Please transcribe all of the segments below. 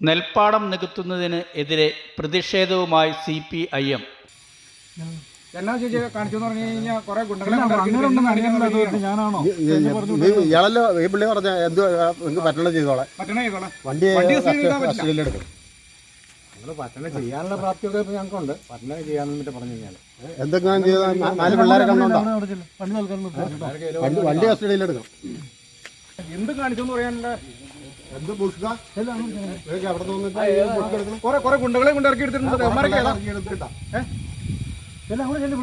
നെൽപ്പാടം നികത്തുന്നതിന് എതിരെ പ്രതിഷേധവുമായി സി പി ഐ എം. ഇയാളല്ലോ ഈ പുള്ളി പറഞ്ഞ എന്ത് നിങ്ങൾക്ക് പറ്റണ ചെയ്തോളെ. വണ്ടി. കസ്റ്റഡിയിലെടുക്കും ചെയ്യാനുള്ള പ്രാപ്തിയൊക്കെ ഞങ്ങൾക്കുണ്ട്. ചെയ്യാന്ന് പറഞ്ഞു കഴിഞ്ഞാൽ എന്തെങ്കിലും ചെയ്താൽ നാല് പിള്ളേരെ കണ്ടോണ്ടോ. വണ്ടി കസ്റ്റഡിയിലെടുക്കും എന്ത് പറയാനുള്ള എന്ത് അവിടെ കുറെ കുറെ ഗുണ്ടകളെ കൊണ്ട് ഇറക്കി എടുത്തിട്ടുണ്ട്? എല്ലാം ചെല്ല്,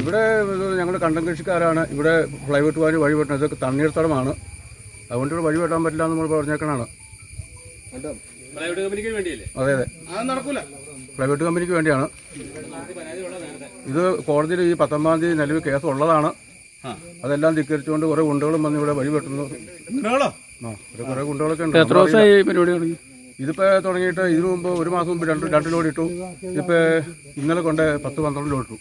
ഇവിടെ ഞങ്ങൾ കണ്ടം കൃഷിക്കാരാണ്. ഇവിടെ ഫ്ലൈവുഡ് വാരി വഴി വെട്ടുന്നത് ഇതൊക്കെ തണ്ണീർത്തടമാണ് അതുകൊണ്ട് ഇവിടെ വഴി വെട്ടാൻ പറ്റില്ല എന്ന് നമ്മൾ പറഞ്ഞേക്കണാണ് അതെ അതെ. പ്രൈവറ്റ് കമ്പനിക്ക് വേണ്ടിയാണ്. ഇത് കോടതിയിൽ ഈ പത്തൊമ്പതാം തീയതി നിലവിൽ കേസ് ഉള്ളതാണ്. അതെല്ലാം ധിക്കരിച്ചുകൊണ്ട് കുറെ ഗുണ്ടകളും വന്ന് ഇവിടെ വഴി വെട്ടുന്നു. ആ കുറെ ഗുണ്ടകളൊക്കെ ഉണ്ട്. എത്ര ദിവസമായി പരിപാടി തുടങ്ങി? ഇതിപ്പോ തുടങ്ങിയിട്ട് ഇതിനു മുമ്പ് ഒരു മാസം മുമ്പ് രണ്ട് രണ്ട് ലോഡ് ഇട്ടു. ഇപ്പൊ ഇന്നലെ കൊണ്ട് പത്ത് പന്ത്രണ്ട് ലോഡ് ഇട്ടു.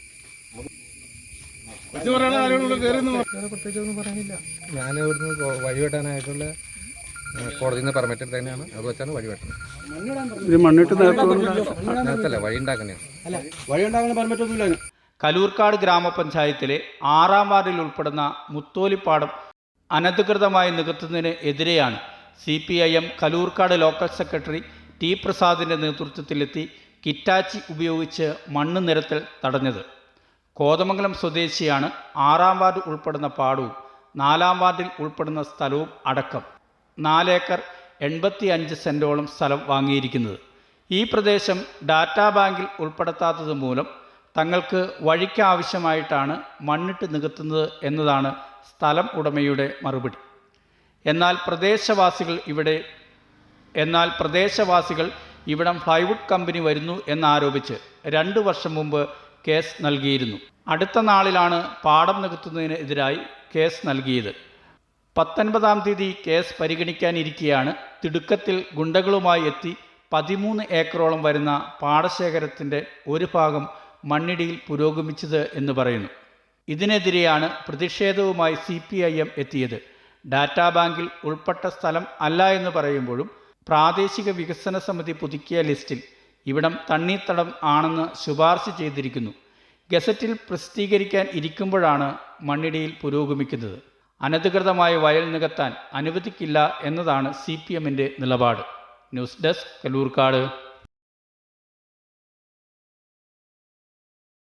ഞാൻ ഇവിടുന്ന് വഴി വെട്ടാനായിട്ടുള്ള കോടതിയിൽ നിന്ന് പെർമിറ്റ് എടുത്ത് തന്നെയാണ് അത് വെച്ചാണ് വഴി വെട്ടുന്നത്. മണ്ണിട്ട് നേരത്തല്ല വഴി ഉണ്ടാക്കുന്നതാണ് ഒന്നുമില്ല കലൂർക്കാട് ഗ്രാമപഞ്ചായത്തിലെ ആറാം വാർഡിൽ ഉൾപ്പെടുന്ന മുത്തോലിപ്പാടം അനധികൃതമായി നികത്തുന്നതിനെതിരെയാണ് C P I M Kalloorkad local secretary T പ്രസാദിന്റെ നേതൃത്വത്തിലെത്തി കിറ്റാച്ചി ഉപയോഗിച്ച് മണ്ണ് നിരത്തൽ തടഞ്ഞത്. കോതമംഗലം സ്വദേശിയാണ് ആറാം വാർഡ് ഉൾപ്പെടുന്ന പാടവും നാലാം വാർഡിൽ ഉൾപ്പെടുന്ന സ്ഥലവും അടക്കം. നാലേക്കർ എൺപത്തി അഞ്ച് സെന്റോളം സ്ഥലം വാങ്ങിയിരിക്കുന്നത്. ഈ പ്രദേശം ഡാറ്റാ ബാങ്കിൽ ഉൾപ്പെടുത്താത്തത് മൂലം തങ്ങൾക്ക് വഴിക്കാവശ്യമായിട്ടാണ് മണ്ണിട്ട് നികത്തുന്നത് എന്നതാണ് സ്ഥലം ഉടമയുടെ മറുപടി. എന്നാൽ പ്രദേശവാസികൾ ഇവിടെ എന്നാൽ പ്രദേശവാസികൾ ഇവിടം ഫ്ലൈവുഡ് കമ്പനി വരുന്നു എന്നാരോപിച്ച് രണ്ട് വർഷം മുമ്പ് കേസ് നൽകിയിരുന്നു. അടുത്ത നാളിലാണ് പാടം നികത്തുന്നതിനെതിരായി കേസ് നൽകിയത്. പത്തൊൻപതാം തീയതി കേസ് പരിഗണിക്കാനിരിക്കെയാണ് തിടുക്കത്തിൽ ഗുണ്ടകളുമായി എത്തി പതിമൂന്ന് ഏക്കറോളം വരുന്ന പാടശേഖരത്തിന്റെ ഒരു ഭാഗം മണ്ണിടിയിൽ പുരോഗമിച്ചത് എന്ന് പറയുന്നു. ഇതിനെതിരെയാണ് പ്രതിഷേധവുമായി സി പി ഐ എം എത്തിയത്. ഡാറ്റാ ബാങ്കിൽ ഉൾപ്പെട്ട സ്ഥലം അല്ല എന്ന് പറയുമ്പോഴും പ്രാദേശിക വികസന സമിതി പുതുക്കിയ ലിസ്റ്റിൽ ഇവിടം തണ്ണീർത്തടം ആണെന്ന് ശുപാർശ ചെയ്തിരിക്കുന്നു. ഗസറ്റിൽ പ്രസിദ്ധീകരിക്കാൻ ഇരിക്കുമ്പോഴാണ് മണ്ണിടിയിൽ പുരോഗമിക്കുന്നത്. അനധികൃതമായ വയൽ നികത്താൻ അനുവദിക്കില്ല എന്നതാണ് സി പി എമ്മിന്റെ നിലപാട്. News desk Kalloorkad.